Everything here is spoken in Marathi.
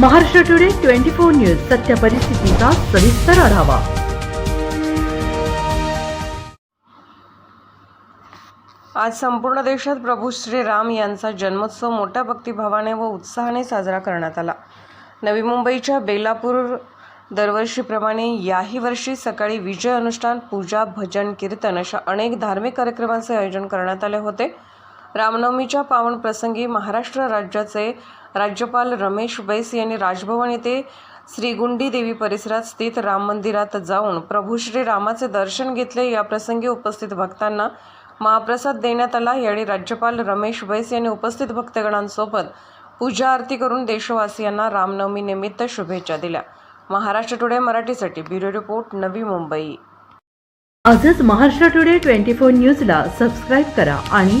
Maharashtra Today twenty four news सत्य परिस्थितीचा सविस्तर आढावा. आज संपूर्ण देशात प्रभू श्रीराम यांचा जन्मोत्सव मोठ्या भक्तिभावाने व उत्साहाने साजरा करण्यात आला. नवी मुंबईच्या बेलापूर दरवर्षीप्रमाणे याही वर्षी सकाळी विजय अनुष्ठान पूजा भजन कीर्तन अशा अनेक धार्मिक कार्यक्रमांचे आयोजन करण्यात आले होते. रामनवमीच्या पावन प्रसंगी महाराष्ट्र राज्याचे राज्यपाल रमेश बैस यांनी राजभवन येथे श्रीगुंडी देवी परिसरात स्थित राम मंदिरात जाऊन प्रभू श्रीरामाचे दर्शन घेतले. या प्रसंगी उपस्थित भक्तांना महाप्रसाद देण्यात आला. यावेळी राज्यपाल रमेश बैस यांनी उपस्थित भक्तगणांसोबत पूजा आरती करून देशवासियांना रामनवमी निमित्त शुभेच्छा दिल्या. महाराष्ट्र टुडे मराठीसाठी ब्युरो रिपोर्ट नवी मुंबई. आजच महाराष्ट्र टुडे ट्वेंटी फोर न्यूजला सबस्क्राईब करा आणि